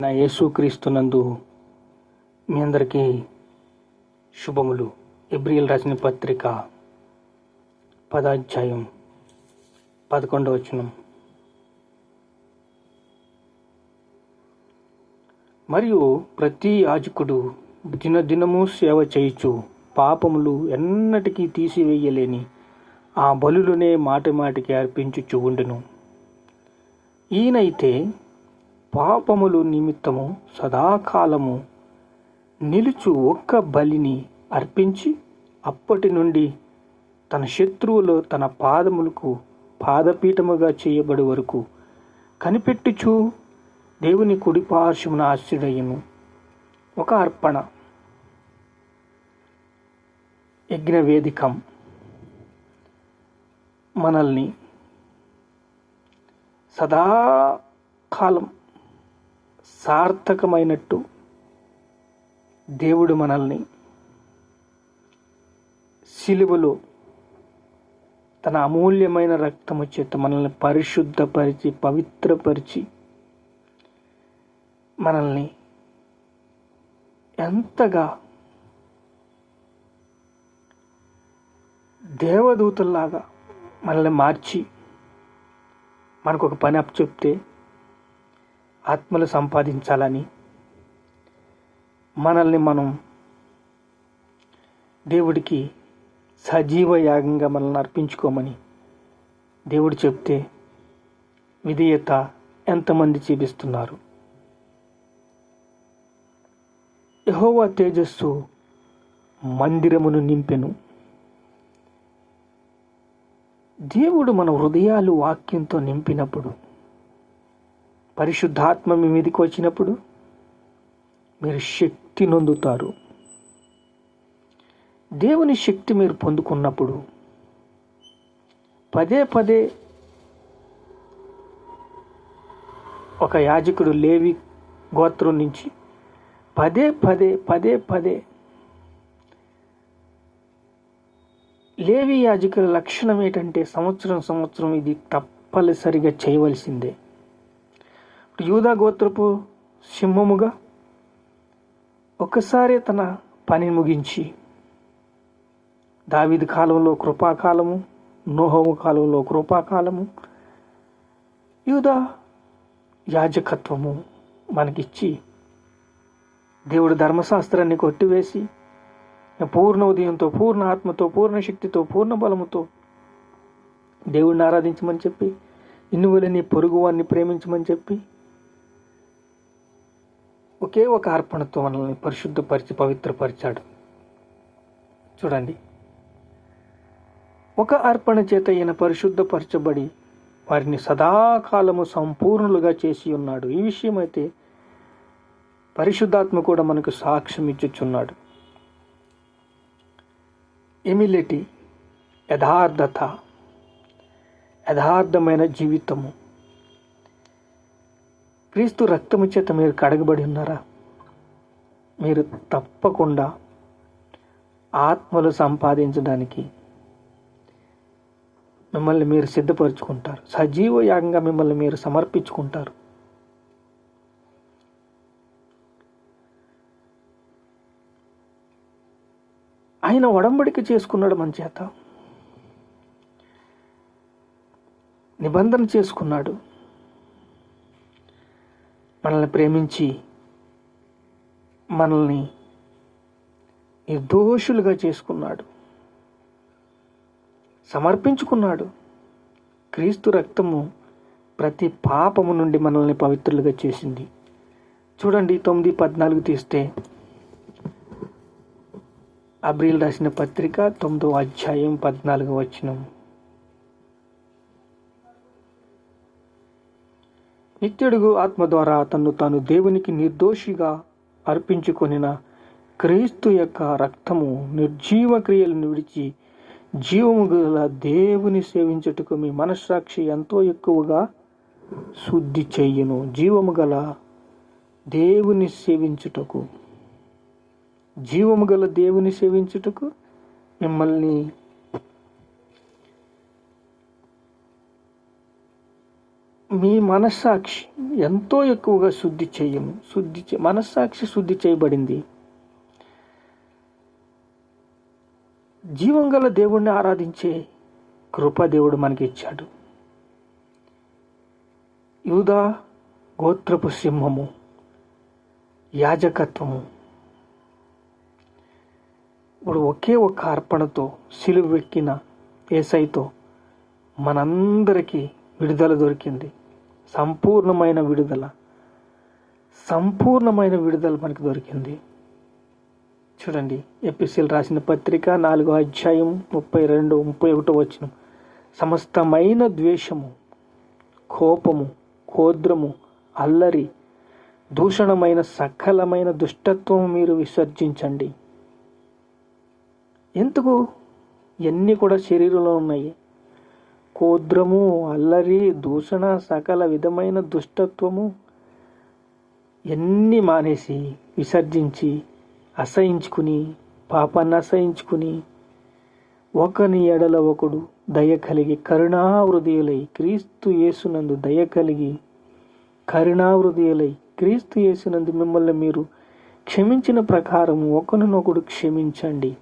నా యేసుక్రీస్తునందు మీ అందరికీ శుభములు. ఎబ్రియల్ రాసిన పత్రిక పదాధ్యాయం పదకొండవ వచనం. మరియు ప్రతి యాజకుడు దినదినము సేవ చేయుచు పాపములు ఎన్నటికీ తీసివేయలేని ఆ బలులనే మాటి మాటికి అర్పించుచు ఉండును. ఈయనైతే పాపములు నిమిత్తము సదాకాలము నిలుచు ఒక్క బలిని అర్పించి అప్పటి నుండి తన శత్రువులు తన పాదములకు పాదపీఠముగా చేయబడి వరకు కనిపెట్టుచు దేవుని కుడిపార్శ్వమున ఆశ్రయము ఒక అర్పణ. యజ్ఞవేదికం. మనల్ని సదాకాలం సార్థకమైనట్టు దేవుడు మనల్ని సిలువలో తన అమూల్యమైన రక్తము చేత మనల్ని పరిశుద్ధపరిచి పవిత్రపరిచి మనల్ని ఎంతగా దేవదూతల్లాగా మనల్ని మార్చి మనకు ఒక పని అప్పచెప్తే ఆత్మలు సంపాదించాలని. మనల్ని మనం దేవుడికి సజీవ యాగంగా మనల్ని అర్పించుకోమని దేవుడు చెప్తే విధేయత ఎంతమంది చూపిస్తున్నారు? యహోవా తేజస్సు మందిరమును నింపెను. దేవుడు మన హృదయాలు వాక్యంతో నింపినప్పుడు పరిశుద్ధాత్మ మీ మీదకి వచ్చినప్పుడు మీరు శక్తి నొందుతారు. దేవుని శక్తి మీరు పొందుకున్నప్పుడు పదే పదే ఒక యాజకుడు లేవి గోత్రం నుంచి పదే పదే పదే పదే లేవి యాజకుల లక్షణం ఏంటంటే సంవత్సరం సంవత్సరం ఇది తప్పనిసరిగా చేయవలసిందే. యూదా గోత్రపు సింహముగా ఒక్కసారి తన పని ముగించి దావిది కాలంలో కృపాకాలము నోహము కాలంలో కృపాకాలము యూదా యాజకత్వము మనకిచ్చి దేవుడు ధర్మశాస్త్రాన్ని కొట్టివేసి పూర్ణ ఉదయంతో పూర్ణ ఆత్మతో పూర్ణ శక్తితో పూర్ణ బలముతో దేవుడిని ఆరాధించమని చెప్పి ఇన్నువలని పొరుగువాన్ని పొరుగు వారిని ప్రేమించమని చెప్పి ఒకే ఒక అర్పణతో మనల్ని పరిశుద్ధపరిచి పవిత్రపరిచాడు. చూడండి. ఒక అర్పణ చేత ఈయన పరిశుద్ధపరచబడి వారిని సదాకాలము సంపూర్ణులుగా చేసి ఉన్నాడు. ఈ విషయం అయితే పరిశుద్ధాత్మ కూడా మనకు సాక్ష్యం ఇచ్చుచున్నాడు. ఎమిలిటీ యథార్థత యథార్థమైన జీవితము. క్రీస్తు రక్తము చేత మీరు కడగబడి ఉన్నారా? మీరు తప్పకుండా ఆత్మలు సంపాదించడానికి మిమ్మల్ని మీరు సిద్ధపరచుకుంటారు. సజీవ యాగంగా మిమ్మల్ని మీరు సమర్పించుకుంటారు. ఆయన ఒడంబడిక చేసుకున్నాడు మన చేత. నిబంధన చేసుకున్నాడు. మనల్ని ప్రేమించి మనల్ని నిర్దోషులుగా చేసుకున్నాడు. సమర్పించుకున్నాడు. క్రీస్తు రక్తము ప్రతి పాపము నుండి మనల్ని పవిత్రులుగా చేసింది. చూడండి తొమ్మిది పద్నాలుగు తీస్తే అబ్రిల్ రాసిన పత్రిక తొమ్మిదో అధ్యాయం పద్నాలుగు వచ్చినాము నిత్యుడుగు ఆత్మ ద్వారా తన్ను తాను దేవునికి నిర్దోషిగా అర్పించుకొనిన క్రీస్తు యొక్క రక్తము నిర్జీవ క్రియలను విడిచి జీవము గల దేవుని సేవించుటకు మీ మనస్సాక్షి ఎంతో ఎక్కువగా శుద్ధి చెయ్యను జీవము గల దేవుని సేవించుటకు. జీవము గల దేవుని సేవించుటకు మిమ్మల్ని మీ మనస్సాక్షి ఎంతో ఎక్కువగా శుద్ధి చేయము శుద్ధి చే మనస్సాక్షి శుద్ధి చేయబడింది. జీవం గల దేవుణ్ణి ఆరాధించే కృప దేవుడు మనకి ఇచ్చాడు యూదా గోత్రపు సింహము యాజకత్వము. ఇప్పుడు ఒకే ఒక్క అర్పణతో సిలువెక్కిన ఏసైతో మనందరికీ విడుదల దొరికింది. సంపూర్ణమైన విడుదల. సంపూర్ణమైన విడుదల మనకు దొరికింది. చూడండి ఎపిసిల్ రాసిన పత్రిక నాలుగో అధ్యాయం ముప్పై రెండు ముప్పై ఒకటో వచ్చిన సమస్తమైన ద్వేషము కోపము కోద్రము అల్లరి దూషణమైన సకలమైన దుష్టత్వం మీరు విసర్జించండి. ఎందుకు? ఇవన్నీ కూడా శరీరంలో ఉన్నాయి. కోద్రము అల్లరి దూషణ సకల విధమైన దుష్టత్వము ఎన్ని మానేసి విసర్జించి అసహించుకుని పాపాన్ని అసహించుకుని ఒకని ఎడల ఒకడు దయ కలిగి కరుణావృదయులై క్రీస్తు యేసునందు దయ కలిగి కరుణావృదయులై క్రీస్తు యేసునందు మిమ్మల్ని మీరు క్షమించిన ప్రకారం ఒకరినొకడు క్షమించండి.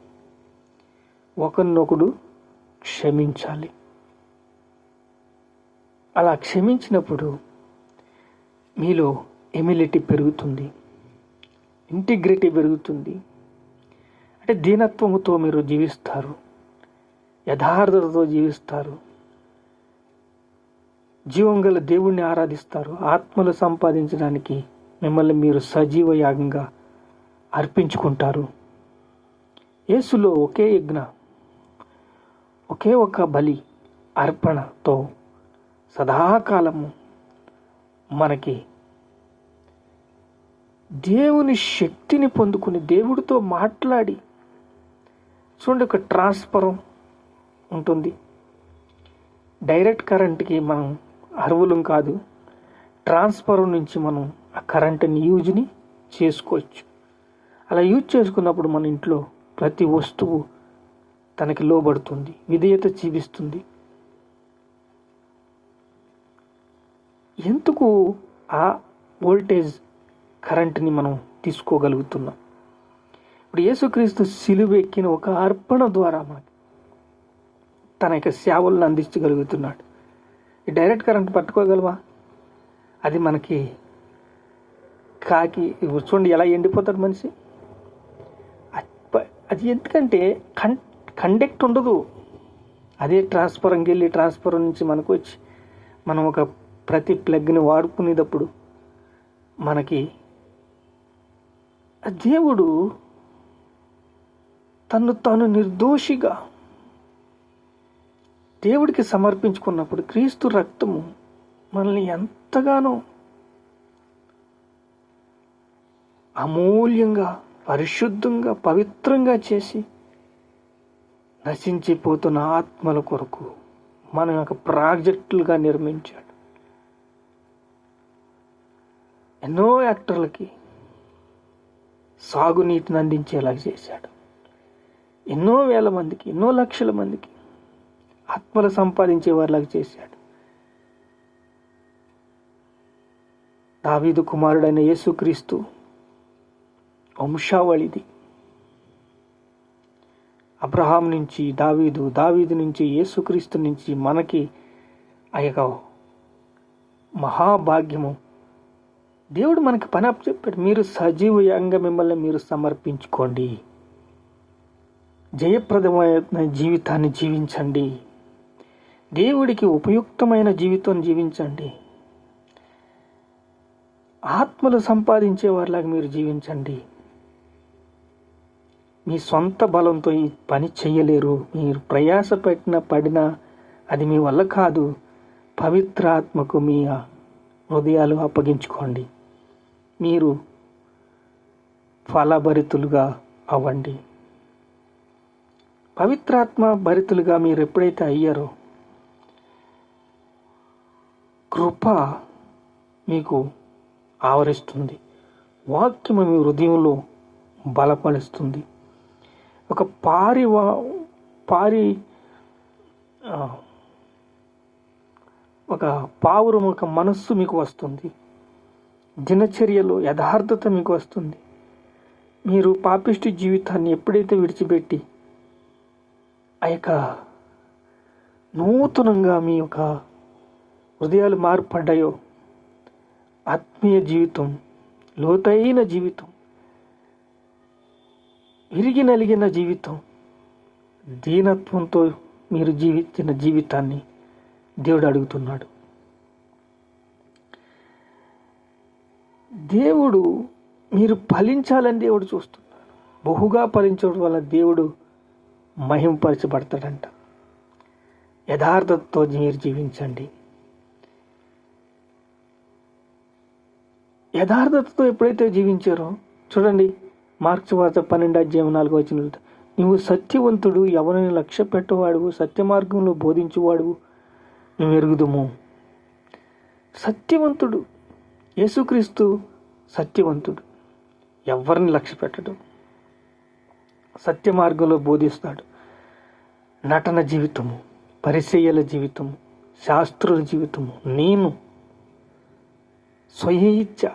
ఒకరినొకడు క్షమించాలి. అలా క్షమించినప్పుడు మీలో ఎమిలిటీ పెరుగుతుంది. ఇంటిగ్రిటీ పెరుగుతుంది. అంటే దీనత్వముతో మీరు జీవిస్తారు. యథార్థతతో జీవిస్తారు. జీవం గల దేవుణ్ణి ఆరాధిస్తారు. ఆత్మలు సంపాదించడానికి మిమ్మల్ని మీరు సజీవ యాగంగా అర్పించుకుంటారు. యేసులో ఒకే యజ్ఞ ఒకే ఒక బలి అర్పణతో సదాకాలము మనకి దేవుని శక్తిని పొందుకుని దేవుడితో మాట్లాడి చూడండి ఒక ట్రాన్స్ఫరం ఉంటుంది. డైరెక్ట్ కరెంట్కి మనం అర్హులం కాదు. ట్రాన్స్ఫరం నుంచి మనం ఆ కరెంట్ని యూజ్ని చేసుకోవచ్చు. అలా యూజ్ చేసుకున్నప్పుడు మన ఇంట్లో ప్రతి వస్తువు తనకి లోబడుతుంది విధేయత జీవిస్తుంది ఎందుకు ఆ వోల్టేజ్ కరెంట్ని మనం తీసుకోగలుగుతున్నాం? ఇప్పుడు యేసుక్రీస్తు సిలువ ఎక్కిన ఒక అర్పణ ద్వారా మనకి తన యొక్క సేవలను అందించగలుగుతున్నాడు. ఈ డైరెక్ట్ కరెంట్ పట్టుకోగలవా అది మనకి కాకి చూడండి ఎలా ఎండిపోతాడు మనిషి. అది ఎందుకంటే కన్ కండక్ట్ ఉండదు. అదే ట్రాన్స్ఫరంకి వెళ్ళి ట్రాన్స్ఫర్ నుంచి మనకు వచ్చి మనం ఒక ప్రతి ప్లగ్ని వాడుకునేటప్పుడు మనకి ఆ దేవుడు తను తాను నిర్దోషిగా దేవుడికి సమర్పించుకున్నప్పుడు క్రీస్తు రక్తము మనల్ని ఎంతగానో అమూల్యంగా పరిశుద్ధంగా పవిత్రంగా చేసి నశించిపోతున్న ఆత్మల కొరకు మన యొక్క ప్రాజెక్టులుగా నిర్మించాడు. ఎన్నో యాక్టర్లకి సాగునీటిని అందించేలాగా చేశాడు. ఎన్నో వేల మందికి ఎన్నో లక్షల మందికి ఆత్మలు సంపాదించేవారిలాగా చేశాడు. దావీదు కుమారుడైన యేసుక్రీస్తు వంశావళిది. అబ్రహాం నుంచి దావీదు దావీదు నుంచి యేసుక్రీస్తు నుంచి మనకి ఆ యొక్క మహాభాగ్యము దేవుడు మనకి పని చెప్పాడు మీరు సజీవంగా మిమ్మల్ని మీరు సమర్పించుకోండి. జయప్రదమైన జీవితాన్ని జీవించండి. దేవుడికి ఉపయుక్తమైన జీవితం జీవించండి. ఆత్మలు సంపాదించే వారిలాగా మీరు జీవించండి. మీ సొంత బలంతో ఈ పని చేయలేరు. మీరు ప్రయాస పెట్టిన పడినా అది మీ వల్ల కాదు. పవిత్ర ఆత్మకు మీ హృదయాలు అప్పగించుకోండి. మీరు ఫలభరితులుగా అవ్వండి. పవిత్రాత్మ భరితులుగా మీరు ఎప్పుడైతే అయ్యారో కృప మీకు ఆవరిస్తుంది. వాక్యము మీ హృదయంలో బలపరుస్తుంది. ఒక పారి వా పారి ఒక పావురం ఒక మనస్సు మీకు వస్తుంది. దినచర్యలో యథార్థత మీకు వస్తుంది. మీరు పాపిష్టి జీవితాన్ని ఎప్పుడైతే విడిచిపెట్టి ఆ యొక్క నూతనంగా మీ యొక్క హృదయాలు మార్పడ్డాయో ఆత్మీయ జీవితం లోతైన జీవితం విరిగి నలిగిన జీవితం దీనత్వంతో మీరు జీవించిన జీవితాన్ని దేవుడు అడుగుతున్నాడు. దేవుడు మీరు ఫలించాలని దేవుడు చూస్తున్నాడు. బహుగా ఫలించడం వల్ల దేవుడు మహింపరచబడతాడంట. యథార్థతతో మీరు జీవించండి. యథార్థతతో ఎప్పుడైతే జీవించారో చూడండి మార్క్స్ వార్త పన్నెండు అధ్యాయం నాలుగు వచ్చిన నువ్వు సత్యవంతుడు ఎవరిని లక్ష్య పెట్టవాడువు సత్య మార్గంలో బోధించువాడువు నువ్వు ఎరుగుదుము. సత్యవంతుడు యేసుక్రీస్తు సత్యవంతుడు. ఎవరిని లక్ష్య పెట్టడు సత్య మార్గంలో బోధిస్తాడు. నటన జీవితము పరిచయల జీవితము శాస్త్రుల జీవితము నేను స్వయేచ్ఛ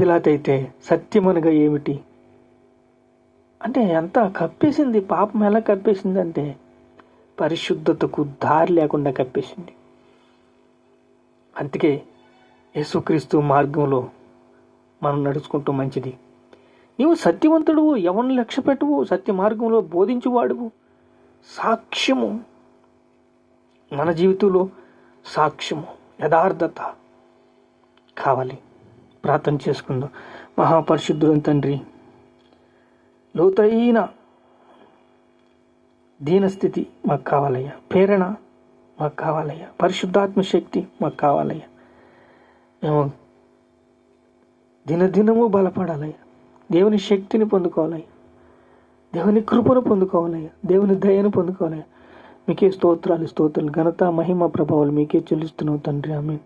పిలాతైతే సత్యమనగా ఏమిటి? అంటే ఎంత కప్పేసింది పాపం ఎలా కప్పేసింది అంటే పరిశుద్ధతకు దారి లేకుండా కప్పేసింది. అందుకే యేసుక్రీస్తు మార్గంలో మనం నడుచుకుంటూ మంచిది. నీవు సత్యవంతుడు ఎవరిని లక్ష్య పెట్టువు సత్య మార్గంలో బోధించువాడువు. సాక్ష్యము మన జీవితంలో సాక్ష్యము యథార్థత కావాలి. ప్రార్థన చేసుకుందాం. మహాపరిశుద్ధుడు తండ్రి లోతైన దీనస్థితి మాకు కావాలయ్యా. ప్రేరణ మాకు కావాలయ్యా. పరిశుద్ధాత్మ శక్తి మాకు కావాలయ్యా. మేము దినదినము బలపడాలయ్యా. దేవుని శక్తిని పొందుకోవాలయ్యా. దేవుని కృపను పొందుకోవాలయ్యా. దేవుని దయను పొందుకోవాలయ్యా. మీకే స్తోత్రాలు స్తోత్రాలు. ఘనత మహిమ ప్రభావాలు మీకే చెల్లిస్తున్నావు తండ్రి. ఆమె